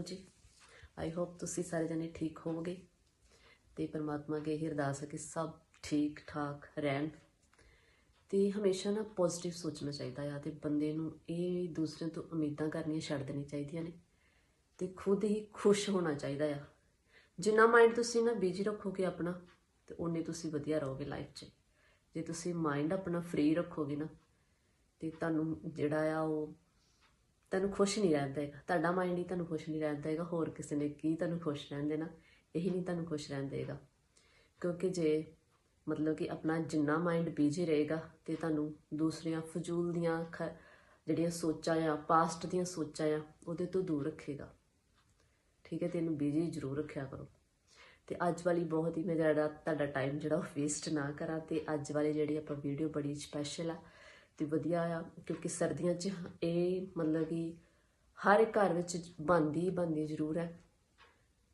ਅਕਾਲ ਜੀ I hope ਤੁਸੀਂ ਸਾਰੇ ਜਣੇ ਠੀਕ ਹੋਵੋਗੇ ਤੇ ਪਰਮਾਤਮਾ ਅੱਗੇ ਇਹ ਅਰਦਾਸ ਹੈ ਕਿ ਸਭ ਠੀਕ ਠਾਕ ਰਹਿਣ ਤੇ ਹਮੇਸ਼ਾ ਨਾ ਪੋਜ਼ਿਟਿਵ ਸੋਚਣਾ ਚਾਹੀਦਾ ਆ ਤੇ ਬੰਦੇ ਨੂੰ ਇਹ ਦੂਸਰਿਆਂ ਤੋਂ ਉਮੀਦਾਂ ਕਰਨੀਆਂ ਛੱਡ ਦੇਣੀ ਚਾਹੀਦੀਆਂ ਨੇ ਤੇ ਖੁਦ ਹੀ ਖੁਸ਼ ਹੋਣਾ ਚਾਹੀਦਾ ਆ। ਜਿੰਨਾ ਮਾਈਂਡ ਤੁਸੀਂ ਨਾ ਬਿਜ਼ੀ ਰੱਖੋਗੇ ਆਪਣਾ ਤੇ ਉਨੇ ਤੁਸੀਂ ਵਧੀਆ ਰਹੋਗੇ ਲਾਈਫ 'ਚ। ਜੇ ਤੁਸੀਂ ਮਾਈਂਡ ਆਪਣਾ ਫ੍ਰੀ ਰੱਖੋਗੇ ਨਾ ਤੇ ਤੁਹਾਨੂੰ ਜਿਹੜਾ ਆ ਉਹ ਤੁਹਾਨੂੰ ਖੁਸ਼ ਨਹੀਂ ਰਹਿੰਦਾ ਹੈਗਾ ਤੁਹਾਡਾ ਮਾਈਂਡ ਹੀ ਤੁਹਾਨੂੰ ਖੁਸ਼ ਨਹੀਂ ਰਹਿੰਦਾ ਹੈਗਾ ਹੋਰ ਕਿਸੇ ਨੇ ਕੀ ਤੁਹਾਨੂੰ ਖੁਸ਼ ਰਹਿਣ ਦੇਣਾ? ਇਹੀ ਨਹੀਂ ਤੁਹਾਨੂੰ ਖੁਸ਼ ਰਹਿਣ ਦੇਗਾ। ਕਿਉਂਕਿ ਜੇ ਮਤਲਬ ਕਿ ਆਪਣਾ ਜਿੰਨਾ ਮਾਈਂਡ ਬਿਜ਼ੀ ਰਹੇਗਾ ਤੇ ਤੁਹਾਨੂੰ ਦੂਸਰੀਆਂ ਫਜ਼ੂਲ ਦੀਆਂ ਖ- ਜਿਹੜੀਆਂ ਸੋਚਾਂ ਆ ਪਾਸਟ ਦੀਆਂ ਸੋਚਾਂ ਆ, ਉਹਦੇ ਤੋਂ ਦੂਰ ਰੱਖੇਗਾ। ਠੀਕ ਹੈ, ਤੇ ਇਹਨੂੰ ਬਿਜ਼ੀ ਜ਼ਰੂਰ ਰੱਖਿਆ ਕਰੋ। ਤੇ ਅੱਜ ਵਾਲੀ ਬਹੁਤ ਹੀ ਮੈਂ ਜਿਹੜਾ ਤੁਹਾਡਾ ਟਾਈਮ ਜਿਹੜਾ ਉਹ ਵੇਸਟ ਨਾ ਕਰਾਂ ਤੇ ਅੱਜ ਵਾਲੀ ਜਿਹੜੀ ਆਪਾਂ ਵੀਡੀਓ ਬੜੀ ਸਪੈਸ਼ਲ ਆ ਤੇ ਵਧੀਆ ਆ, ਕਿਉਂਕਿ ਸਰਦੀਆਂ 'ਚ ਇਹ ਮਤਲਬ ਹਰ ਇੱਕ ਘਰ ਵਿੱਚ ਬਣਦੀ ਹੀ ਬਣਦੀ ਜ਼ਰੂਰ ਹੈ।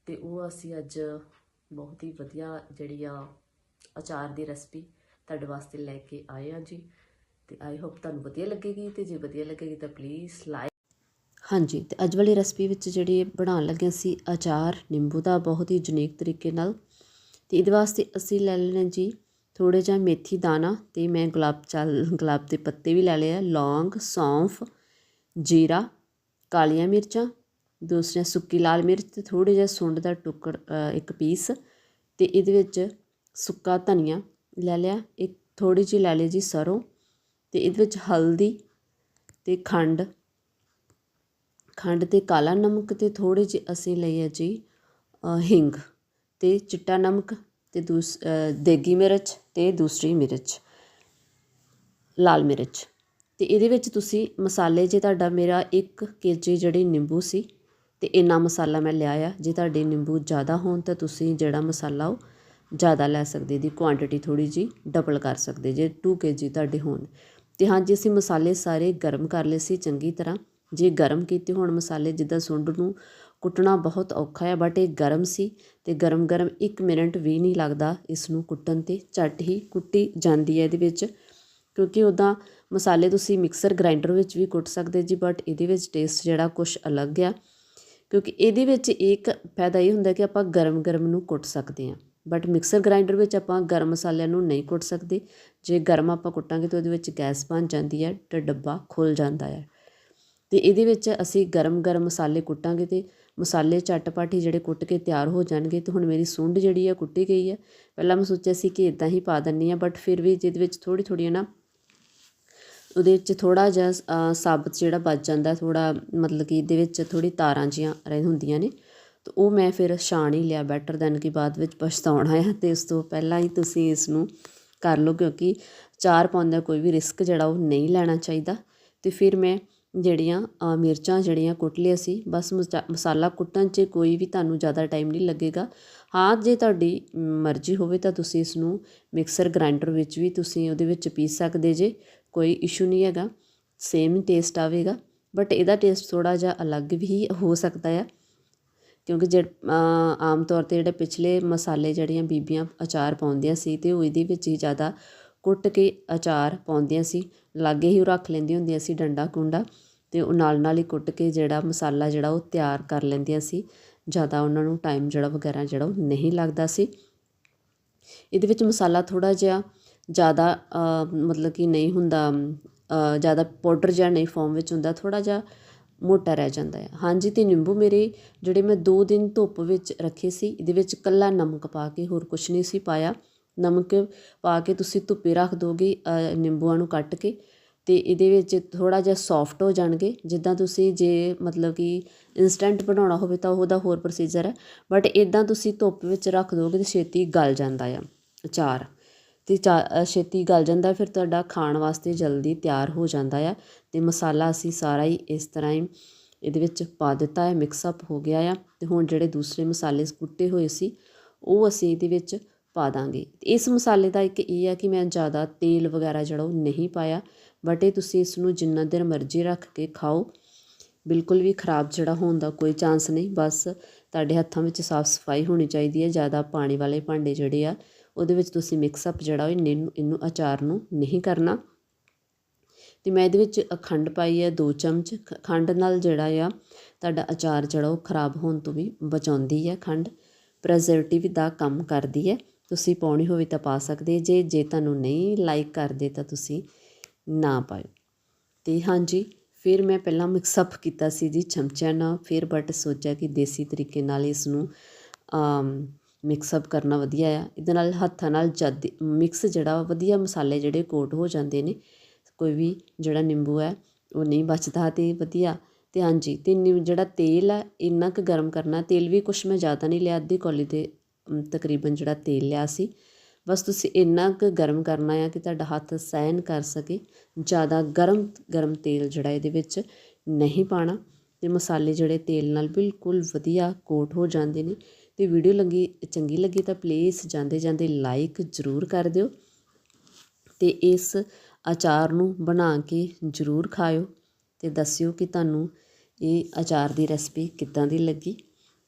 ਤੇ ਉਹ ਅਸੀਂ ਅੱਜ ਬਹੁਤ ਹੀ ਵਧੀਆ ਜਿਹੜੀ ਆ ਅਚਾਰ ਦੀ ਰੈਸਪੀ ਤੁਹਾਡੇ ਵਾਸਤੇ ਲੈ ਕੇ ਆਏ ਆ ਜੀ। ਤੇ ਆਈ ਹੋਪ ਤੁਹਾਨੂੰ ਵਧੀਆ ਲੱਗੇਗੀ ਤੇ ਜੇ ਵਧੀਆ ਲੱਗੇਗੀ ਤਾਂ ਪਲੀਜ਼ ਲਾਈਕ ਹਾਂਜੀ, ਤੇ ਅੱਜ ਵਾਲੀ ਰੈਸਪੀ ਵਿੱਚ ਜਿਹੜੀ ਬਣਾਉਣ ਲੱਗੇ ਸੀ ਅਚਾਰ, ਨਿੰਬੂ ਦਾ ਬਹੁਤ ਹੀ ਯੂਨੀਕ ਤਰੀਕੇ ਨਾਲ। ਤੇ ਇਹਦੇ ਵਾਸਤੇ ਅਸੀਂ ਲੈ ਲੈਣੇ ਜੀ ਥੋੜੇ ਜਿਹਾ ਮੇਥੀ ਦਾਣਾ ਤੇ ਮੈਂ ਗੁਲਾਬ ਚਾਲ, ਗੁਲਾਬ ਦੇ ਪੱਤੇ ਵੀ ਲੈ ਲਏ ਆ, ਲੌਂਗ, ਸੌਂਫ, ਜੀਰਾ ਕਾਲੀਆਂ ਮਿਰਚਾਂ, ਦੂਸਰੀਆਂ ਸੁੱਕੀ ਲਾਲ ਮਿਰਚ ਅਤੇ ਥੋੜੇ ਜਿਹਾ ਸੁੰਡ ਦਾ ਟੁਕੜ ਇੱਕ ਪੀਸ ਅਤੇ ਇਹਦੇ ਵਿੱਚ ਸੁੱਕਾ ਧਨੀਆ ਲੈ ਲਿਆ, ਇੱਕ ਥੋੜ੍ਹੀ ਜਿਹੀ ਲੈ ਲਈ ਜੀ ਸਰ੍ਹੋਂ ਅਤੇ ਇਹਦੇ ਵਿੱਚ ਹਲਦੀ ਅਤੇ ਖੰਡ ਖੰਡ ਅਤੇ ਕਾਲਾ ਨਮਕ ਅਤੇ ਥੋੜੇ ਜਿਹੇ ਅਸੀਂ ਲਈ ਹੈ ਜੀ ਹਿੰਗ ਅਤੇ ਚਿੱਟਾ ਨਮਕ ਅਤੇ ਦੂਸ ਦੇਗੀ ਮਿਰਚ ਅਤੇ ਦੂਸਰੀ ਮਿਰਚ, ਲਾਲ ਮਿਰਚ। ਅਤੇ ਇਹਦੇ ਵਿੱਚ ਤੁਸੀਂ ਮਸਾਲੇ, ਜੇ ਤੁਹਾਡਾ ਮੇਰਾ ਇੱਕ ਕੇ ਜੀ ਜਿਹੜੀ ਨਿੰਬੂ ਸੀ ਅਤੇ ਇੰਨਾ ਮਸਾਲਾ ਮੈਂ ਲਿਆ ਆ, ਜੇ ਤੁਹਾਡੇ ਨਿੰਬੂ ਜ਼ਿਆਦਾ ਹੋਣ ਤਾਂ ਤੁਸੀਂ ਜਿਹੜਾ ਮਸਾਲਾ ਉਹ ਜ਼ਿਆਦਾ ਲੈ ਸਕਦੇ, ਇਹਦੀ ਕੁਆਂਟੀਟੀ ਥੋੜ੍ਹੀ ਜੀ ਡਬਲ ਕਰ ਸਕਦੇ, ਜੇ 2 ਕੇਜੀ ਤੁਹਾਡੇ ਹੋਣ। ਅਤੇ ਹਾਂਜੀ ਅਸੀਂ ਮਸਾਲੇ ਸਾਰੇ ਗਰਮ ਕਰ ਲਏ ਸੀ ਚੰਗੀ ਤਰ੍ਹਾਂ। ਜੇ ਗਰਮ ਕੀਤੇ ਹੋਣ ਮਸਾਲੇ, ਜਿੱਦਾਂ ਸੁੰਡ ਨੂੰ ਕੁੱਟਣਾ ਬਹੁਤ ਔਖਾ ਹੈ ਬਟ ਇਹ ਗਰਮ ਸੀ ਤੇ ਗਰਮ ਗਰਮ 1 ਮਿੰਟ ਵੀ ਨਹੀਂ ਲੱਗਦਾ ਇਸ ਨੂੰ ਕੁੱਟਣ ਤੇ, ਝੱਟ ਹੀ ਕੁੱਟੀ ਜਾਂਦੀ ਹੈ ਇਹਦੇ ਵਿੱਚ। ਕਿਉਂਕਿ ਉੱਦਾਂ ਮਸਾਲੇ ਤੁਸੀਂ ਮਿਕਸਰ ਗ੍ਰਾਈਂਡਰ ਵਿੱਚ ਵੀ ਕੁੱਟ ਸਕਦੇ ਜੀ ਬਟ ਇਹਦੇ ਵਿੱਚ ਟੇਸਟ ਜਿਹੜਾ ਕੁਝ ਅਲੱਗ ਆ। ਕਿਉਂਕਿ ਇਹਦੇ ਵਿੱਚ ਇੱਕ ਫਾਇਦਾ ਇਹ ਹੁੰਦਾ ਕਿ ਆਪਾਂ ਗਰਮ ਗਰਮ ਨੂੰ ਕੁੱਟ ਸਕਦੇ ਹਾਂ। ਬਟ ਮਿਕਸਰ ਗ੍ਰਾਈਂਡਰ ਵਿੱਚ ਆਪਾਂ ਗਰਮ ਮਸਾਲਿਆਂ ਨੂੰ ਨਹੀਂ ਕੁੱਟ ਸਕਦੇ। ਜੇ ਗਰਮ ਆਪਾਂ ਕੁੱਟਾਂਗੇ ਤਾਂ ਉਹਦੇ ਵਿੱਚ ਗੈਸ ਬਣ ਜਾਂਦੀ ਹੈ ਤੇ ਡੱਬਾ ਖੁੱਲ ਜਾਂਦਾ ਹੈ। ਤੇ ਇਹਦੇ ਵਿੱਚ ਅਸੀਂ ਗਰਮ ਗਰਮ ਮਸਾਲੇ ਕੁੱਟਾਂਗੇ ਤੇ ਮਸਾਲੇ ਝਟਪਟ ਹੀ ਜਿਹੜੇ ਕੁੱਟ ਕੇ ਤਿਆਰ ਹੋ ਜਾਣਗੇ ਤੇ ਹੁਣ ਮੇਰੀ ਸੁੰਡ ਜਿਹੜੀ ਹੈ ਕੁੱਟੀ ਗਈ ਹੈ। ਪਹਿਲਾਂ ਮੈਂ ਸੋਚਿਆ ਸੀ ਕਿ ਇਦਾਂ ਹੀ ਪਾ ਦਿੰਨੀ ਆ ਬਟ ਫਿਰ ਵੀ ਜਿਹਦੇ ਵਿੱਚ ਥੋੜੀ ਥੋੜੀ ਨਾ ਉਹਦੇ ਵਿੱਚ ਥੋੜਾ ਜਿਹਾ ਸਾਬਤ ਜਿਹੜਾ ਬਚ ਜਾਂਦਾ ਥੋੜਾ ਮਤਲਬ ਕਿ ਇਹਦੇ ਵਿੱਚ ਥੋੜੀ ਤਾਰਾਂ ਜੀਆਂ ਰਹਿ ਹੁੰਦੀਆਂ ਨੇ। ਤਾਂ ਉਹ ਮੈਂ ਫਿਰ ਛਾਣ ਹੀ ਲਿਆ ਬੈਟਰ ਦੈਨ ਕਿ ਬਾਅਦ ਵਿੱਚ ਪਛਤਾਉਣਾ ਹੈ ਤੇ ਇਸ ਤੋਂ ਪਹਿਲਾਂ ਹੀ ਤੁਸੀਂ ਇਸ ਨੂੰ ਕਰ ਲਓ, ਕਿਉਂਕਿ ਚਾਰ ਪਾਉਂਦਾ ਕੋਈ ਵੀ ਰਿਸਕ ਜਿਹੜਾ ਉਹ ਨਹੀਂ ਲੈਣਾ ਚਾਹੀਦਾ। ਤੇ ਫਿਰ ਮੈਂ ਜਿਹੜੀਆਂ ਮਿਰਚਾਂ ਜਿਹੜੀਆਂ ਕੁੱਟ ਲਿਆ ਸੀ, ਬਸ ਮਸਾ- ਮਸਾਲਾ ਕੁੱਟਣ 'ਚ ਕੋਈ ਵੀ ਤੁਹਾਨੂੰ ਜ਼ਿਆਦਾ ਟਾਈਮ ਨਹੀਂ ਲੱਗੇਗਾ। ਹਾਂ, ਜੇ ਤੁਹਾਡੀ ਮਰਜ਼ੀ ਹੋਵੇ ਤਾਂ ਤੁਸੀਂ ਇਸ ਨੂੰ ਮਿਕਸਰ ਗ੍ਰਾਈਂਡਰ ਵਿੱਚ ਵੀ ਤੁਸੀਂ ਉਹਦੇ ਵਿੱਚ ਪੀਸ ਸਕਦੇ ਜੇ। ਕੋਈ ਇਸ਼ੂ ਨਹੀਂ ਹੈਗਾ ਸੇਮ ਟੇਸਟ ਆਵੇਗਾ ਬਟ ਇਹਦਾ ਟੇਸਟ ਥੋੜਾ ਜਿਹਾ ਅਲੱਗ ਵੀ ਹੋ ਸਕਦਾ ਆ, ਕਿਉਂਕਿ ਜੇ ਆਮ ਤੌਰ ਤੇ ਜਿਹੜੇ ਪਿਛਲੇ ਮਸਾਲੇ ਜਿਹੜੀਆਂ ਬੀਬੀਆਂ ਅਚਾਰ ਪਾਉਂਦੀਆਂ ਸੀ ਤੇ ਉਹ ਇਹਦੇ ਵਿੱਚ ਹੀ ਜ਼ਿਆਦਾ ਕੁੱਟ ਕੇ ਅਚਾਰ ਪਾਉਂਦੀਆਂ ਸੀ, ਲਾਗੇ ਹੀ ਉਹ ਰੱਖ ਲੈਂਦੀਆਂ ਹੁੰਦੀਆਂ ਸੀ ਡੰਡਾ ਕੁੰਡਾ ਤੇ ਉਹ ਨਾਲ ਨਾਲ ਹੀ ਕੁੱਟ ਕੇ ਜਿਹੜਾ ਮਸਾਲਾ ਜਿਹੜਾ ਉਹ ਤਿਆਰ ਕਰ ਲੈਂਦੀਆਂ ਸੀ, ਜ਼ਿਆਦਾ ਉਹਨਾਂ ਨੂੰ ਟਾਈਮ ਜਿਹੜਾ ਵਗੈਰਾ ਜਿਹੜਾ ਉਹ ਨਹੀਂ ਲੱਗਦਾ ਸੀ। ਇਹਦੇ ਵਿੱਚ ਮਸਾਲਾ ਥੋੜਾ ਜਿਹਾ ਜ਼ਿਆਦਾ ਮਤਲਬ ਕਿ ਨਹੀਂ ਹੁੰਦਾ ਜ਼ਿਆਦਾ ਪਾਊਡਰ ਜਿਹਾ ਨਹੀਂ ਫੋਮ ਵਿੱਚ ਹੁੰਦਾ, ਥੋੜ੍ਹਾ ਜਿਹਾ ਮੋਟਾ ਰਹਿ ਜਾਂਦਾ ਆ। ਹਾਂਜੀ ਅਤੇ ਨਿੰਬੂ ਮੇਰੇ ਜਿਹੜੇ ਮੈਂ ਦੋ ਦਿਨ ਧੁੱਪ ਵਿੱਚ ਰੱਖੇ ਸੀ, ਇਹਦੇ ਵਿੱਚ ਇਕੱਲਾ ਨਮਕ ਪਾ ਕੇ, ਹੋਰ ਕੁਛ ਨਹੀਂ ਸੀ ਪਾਇਆ। ਨਮਕ ਪਾ ਕੇ ਤੁਸੀਂ ਧੁੱਪੇ ਰੱਖ ਦੋਗੇ ਨਿੰਬੂਆਂ ਨੂੰ ਕੱਟ ਕੇ ਅਤੇ ਇਹਦੇ ਵਿੱਚ ਥੋੜ੍ਹਾ ਜਿਹਾ ਸੌਫਟ ਹੋ ਜਾਣਗੇ। ਜਿੱਦਾਂ ਤੁਸੀਂ ਜੇ, ਮਤਲਬ ਕਿ ਇੰਸਟੈਂਟ ਬਣਾਉਣਾ ਹੋਵੇ ਤਾਂ ਉਹਦਾ ਹੋਰ ਪ੍ਰੋਸੀਜਰ ਹੈ। ਬਟ ਇੱਦਾਂ ਤੁਸੀਂ ਧੁੱਪ ਵਿੱਚ ਰੱਖ ਦੋਗੇ ਤੇ ਛੇਤੀ ਗਲ ਜਾਂਦਾ ਆ, ਅਚਾਰ। ਅਤੇ ਚਾ- ਛੇਤੀ ਗਲ ਜਾਂਦਾ, ਫਿਰ ਤੁਹਾਡਾ ਖਾਣ ਵਾਸਤੇ ਜਲਦੀ ਤਿਆਰ ਹੋ ਜਾਂਦਾ ਆ। ਅਤੇ ਮਸਾਲਾ ਅਸੀਂ ਸਾਰਾ ਹੀ ਇਸ ਤਰ੍ਹਾਂ ਹੀ ਇਹਦੇ ਵਿੱਚ ਪਾ ਦਿੱਤਾ ਹੈ ਮਿਕਸ ਅਪ ਹੋ ਗਿਆ ਆ। ਅਤੇ ਹੁਣ ਜਿਹੜੇ ਦੂਸਰੇ ਮਸਾਲੇ ਕੁੱਟੇ ਹੋਏ ਸੀ, ਉਹ ਅਸੀਂ ਇਹਦੇ ਵਿੱਚ ਪਾ ਦਾਂਗੇ। ਇਸ ਮਸਾਲੇ ਦਾ ਇੱਕ ਇਹ ਆ ਕਿ ਮੈਂ ਜ਼ਿਆਦਾ ਤੇਲ ਵਗੈਰਾ ਜਿਹੜਾ ਉਹ ਨਹੀਂ ਪਾਇਆ ਬਟ ਇਹ ਤੁਸੀਂ ਇਸ ਨੂੰ ਜਿੰਨਾ ਦੇਰ ਮਰਜ਼ੀ ਰੱਖ ਕੇ ਖਾਓ। ਬਿਲਕੁਲ ਵੀ ਖਰਾਬ ਜਿਹੜਾ ਹੋਣ ਦਾ ਕੋਈ ਚਾਂਸ ਨਹੀਂ, ਬਸ ਤੁਹਾਡੇ ਹੱਥਾਂ ਵਿੱਚ ਸਾਫ਼ ਸਫ਼ਾਈ ਹੋਣੀ ਚਾਹੀਦੀ ਹੈ, ਜ਼ਿਆਦਾ ਪਾਣੀ ਵਾਲੇ ਭਾਂਡੇ ਜਿਹੜੇ ਆ ਉਹਦੇ ਵਿੱਚ ਤੁਸੀਂ ਮਿਕਸ ਅਪ ਜਿਹੜਾ ਉਹ ਇਹਨੂੰ ਇਹਨੂੰ ਅਚਾਰ ਨੂੰ ਨਹੀਂ ਕਰਨਾ। ਤੇ ਮੈਂ ਇਹਦੇ ਵਿੱਚ ਅਖੰਡ ਪਾਈ ਹੈ 2 ਚਮਚ। ਖੰਡ ਨਾਲ ਜਿਹੜਾ ਆ, ਤੁਹਾਡਾ ਅਚਾਰ ਜਿਹੜਾ ਉਹ ਖਰਾਬ ਹੋਣ ਤੋਂ ਵੀ ਬਚਾਉਂਦੀ ਹੈ ਖੰਡ। ਪ੍ਰੈਜ਼ਰਵੇਟਿਵ ਦਾ ਕੰਮ ਕਰਦੀ ਹੈ। ਤੁਸੀਂ ਪਾਉਣੀ ਹੋਵੇ ਤਾਂ ਪਾ ਸਕਦੇ ਜੇ ਜੇ ਤੁਹਾਨੂੰ ਨਹੀਂ ਲਾਈਕ ਕਰਦੇ ਤਾਂ ਤੁਸੀਂ ਨਾ ਪਾਇਓ। ਤੇ ਹਾਂਜੀ, ਫਿਰ ਮੈਂ ਪਹਿਲਾਂ ਮਿਕਸ ਅਪ ਕੀਤਾ ਸੀ ਜੀ ਚਮਚਿਆਂ ਨਾਲ। ਫਿਰ ਬਟ ਸੋਚਿਆ ਕਿ ਦੇਸੀ ਤਰੀਕੇ ਨਾਲ ਇਸ ਨੂੰ ਮਿਕਸਅਪ ਕਰਨਾ ਵਧੀਆ ਆ। ਇਹਦੇ ਨਾਲ ਹੱਥਾਂ ਨਾਲ ਜਦ ਮਿਕਸ ਜਿਹੜਾ ਵਧੀਆ ਮਸਾਲੇ ਜਿਹੜੇ ਕੋਟ ਹੋ ਜਾਂਦੇ ਨੇ, ਕੋਈ ਵੀ ਜਿਹੜਾ ਨਿੰਬੂ ਹੈ ਉਹ ਨਹੀਂ ਬਚਦਾ ਅਤੇ ਵਧੀਆ। ਅਤੇ ਹਾਂਜੀ ਅਤੇ ਨਿੰ- ਜਿਹੜਾ ਤੇਲ ਆ, ਇੰਨਾ ਕੁ ਗਰਮ ਕਰਨਾ, ਤੇਲ ਵੀ ਕੁਛ ਮੈਂ ਜ਼ਿਆਦਾ ਨਹੀਂ ਲਿਆ, ਅੱਧੀ ਕੌਲੀ ਦੇ ਤਕਰੀਬਨ ਜਿਹੜਾ ਤੇਲ ਲਿਆ ਸੀ। ਬਸ ਤੁਸੀਂ ਇੰਨਾ ਕੁ ਗਰਮ ਕਰਨਾ ਆ ਕਿ ਤੁਹਾਡਾ ਹੱਥ ਸਹਿਣ ਕਰ ਸਕੇ। ਜ਼ਿਆਦਾ ਗਰਮ ਗਰਮ ਤੇਲ ਜਿਹੜਾ ਇਹਦੇ ਵਿੱਚ ਨਹੀਂ ਪਾਣਾ। ਅਤੇ ਮਸਾਲੇ ਜਿਹੜੇ ਤੇਲ ਨਾਲ ਬਿਲਕੁਲ ਵਧੀਆ ਕੋਟ ਹੋ ਜਾਂਦੇ ਨੇ। ਤੇ ਵੀਡੀਓ ਲੱਗੀ, ਚੰਗੀ ਲੱਗੀ ਤਾਂ ਪਲੀਜ਼ ਜਾਂਦੇ ਜਾਂਦੇ ਲਾਈਕ ਜ਼ਰੂਰ ਕਰ ਦਿਓ ਤੇ ਇਸ ਅਚਾਰ ਨੂੰ ਬਣਾ ਕੇ ਜ਼ਰੂਰ ਖਾਇਓ ਤੇ ਦੱਸਿਓ ਕਿ ਤੁਹਾਨੂੰ ਇਹ ਅਚਾਰ ਦੀ ਰੈਸਪੀ ਕਿੱਦਾਂ ਦੀ ਲੱਗੀ।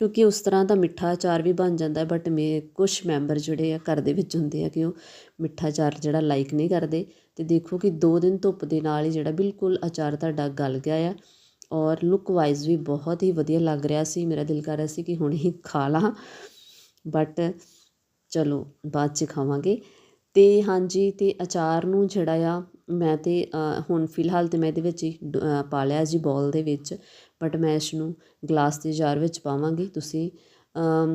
ਕਿਉਂਕਿ ਉਸ ਤਰ੍ਹਾਂ ਦਾ ਮਿੱਠਾ ਅਚਾਰ ਵੀ ਬਣ ਜਾਂਦਾ ਬਟ ਮੇ ਕੁਝ ਮੈਂਬਰ ਜਿਹੜੇ ਆ ਘਰ ਦੇ ਵਿੱਚ ਹੁੰਦੇ ਆ ਕਿ ਉਹ ਮਿੱਠਾ ਅਚਾਰ ਜਿਹੜਾ ਲਾਈਕ ਨਹੀਂ ਕਰਦੇ। ਤੇ ਦੇਖੋ ਕਿ 2 ਦਿਨ ਧੁੱਪ ਦੇ ਨਾਲ ਹੀ ਜਿਹੜਾ ਬਿਲਕੁਲ ਅਚਾਰ ਤੁਹਾਡਾ ਗਲ ਗਿਆ ਆ। ਔਰ ਲੁੱਕ ਵਾਈਜ਼ ਵੀ ਬਹੁਤ ਹੀ ਵਧੀਆ ਲੱਗ ਰਿਹਾ ਸੀ। ਮੇਰਾ ਦਿਲ ਕਰ ਰਿਹਾ ਸੀ ਕਿ ਹੁਣ ਹੀ ਖਾ ਲਾਂ। ਬਟ ਚਲੋ, ਬਾਅਦ ਚ ਖਾਵਾਂਗੇ। ਤੇ ਹਾਂਜੀ, ਤੇ ਅਚਾਰ ਨੂੰ ਜਿਹੜਾ ਆ, ਮੈਂ ਤੇ ਹੁਣ ਫਿਲਹਾਲ ਤੇ ਮੈਂ ਇਹਦੇ ਵਿੱਚ ਹੀ ਡ- ਪਾ ਲਿਆ ਜੀ ਬੋਲ ਦੇ ਵਿੱਚ। ਬਟ ਮੈਂ ਇਸ ਨੂੰ ਗਲਾਸ ਦੇ ਜਾਰ ਵਿੱਚ ਪਾਵਾਂਗੀ। ਤੁਸੀਂ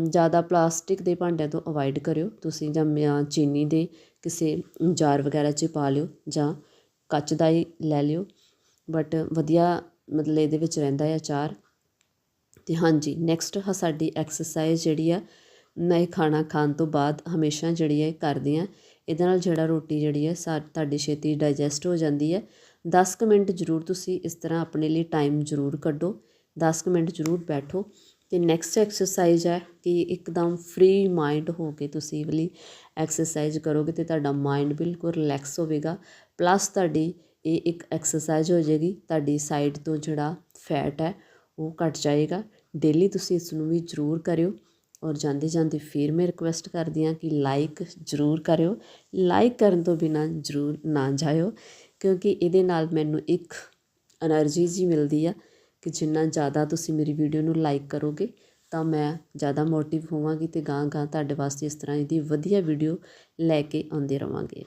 ਜ਼ਿਆਦਾ ਪਲਾਸਟਿਕ ਦੇ ਭਾਂਡਿਆਂ ਤੋਂ ਅਵਾਇਡ ਕਰਿਓ। ਤੁਸੀਂ ਜਾਂ ਮ- ਚੀਨੀ ਦੇ ਕਿਸੇ ਜਾਰ ਵਗੈਰਾ 'ਚ ਪਾ ਲਿਓ ਜਾਂ ਕੱਚ ਦਾ ਹੀ ਲੈ ਲਿਓ। ਬਟ ਵਧੀਆ ਮਤਲਬ ਇਹਦੇ ਵਿੱਚ ਰਹਿੰਦਾ ਹੈ ਅਚਾਰ। ਤੇ ਹਾਂਜੀ ਨੈਕਸਟ ਹ ਸਾਡੀ ਐਕਸਰਸਾਈਜ਼ ਜਿਹੜੀ ਆ, ਮੈਂ ਇਹ ਖਾਣਾ ਖਾਣ ਤੋਂ ਬਾਅਦ ਹਮੇਸ਼ਾ ਜਿਹੜੀ ਹੈ ਕਰਦੀ ਆ। ਇਹਦੇ ਨਾਲ ਜਿਹੜਾ ਰੋਟੀ ਜਿਹੜੀ ਹੈ ਸਾ, ਤੁਹਾਡੀ ਛੇਤੀ ਡਾਈਜੈਸਟ ਹੋ ਜਾਂਦੀ ਹੈ 10 ਕੁ ਮਿੰਟ ਜ਼ਰੂਰ ਤੁਸੀਂ ਇਸ ਤਰ੍ਹਾਂ ਆਪਣੇ ਲਈ ਟਾਈਮ ਜ਼ਰੂਰ ਕੱਢੋ। 10 ਕੁ ਮਿੰਟ ਜ਼ਰੂਰ ਬੈਠੋ। ਤੇ ਨੈਕਸਟ ਐਕਸਰਸਾਈਜ਼ ਹੈ ਕਿ ਇੱਕਦਮ ਫ੍ਰੀ ਮਾਈਂਡ ਹੋ ਕੇ ਤੁਸੀਂ ਵਾਲੀ ਐਕਸਰਸਾਈਜ਼ ਕਰੋਗੇ ਤੇ ਤੁਹਾਡਾ ਮਾਈਂਡ ਬਿਲਕੁਲ ਰਿਲੈਕਸ ਹੋਵੇਗਾ। ਪਲੱਸ ਤੁਹਾਡੀ ਇਹ ਇੱਕ ਐਕਸਰਸਾਈਜ਼ ਹੋ ਜਾਏਗੀ। ਤੁਹਾਡੀ ਸਾਈਡ ਤੋਂ ਜਿਹੜਾ ਫੈਟ ਹੈ, ਉਹ ਘਟ ਜਾਏਗਾ। ਡੇਲੀ ਤੁਸੀਂ ਇਸ ਨੂੰ ਵੀ ਜ਼ਰੂਰ ਕਰਿਓ ਔਰ ਜਾਂਦੇ ਜਾਂਦੇ ਫਿਰ ਮੈਂ ਰਿਕੁਐਸਟ ਕਰਦੀ ਹਾਂ ਕਿ ਲਾਈਕ ਜ਼ਰੂਰ ਕਰਿਓ। ਲਾਈਕ ਕਰਨ ਤੋਂ ਬਿਨਾਂ ਜ਼ਰੂਰ ਨਾ ਜਾਇਓ ਕਿਉਂਕਿ ਇਹਦੇ ਨਾਲ ਮੈਨੂੰ ਇੱਕ એનર્ਜੀ ਜੀ ਮਿਲਦੀ ਆ ਕਿ ਜਿੰਨਾ ਜ਼ਿਆਦਾ ਤੁਸੀਂ ਮੇਰੀ ਵੀਡੀਓ ਨੂੰ ਲਾਈਕ ਕਰੋਗੇ ਤਾਂ ਮੈਂ ਜ਼ਿਆਦਾ ਮੋਟੀਵ ਹੋਵਾਂਗੀ ਤੇ ਗਾਂ-ਗਾਂ ਤੁਹਾਡੇ ਵਾਸਤੇ ਇਸ ਤਰ੍ਹਾਂ ਦੀ ਵਧੀਆ ਵੀਡੀਓ ਲੈ ਕੇ ਆਉਂਦੇ ਰਵਾਂਗੇ।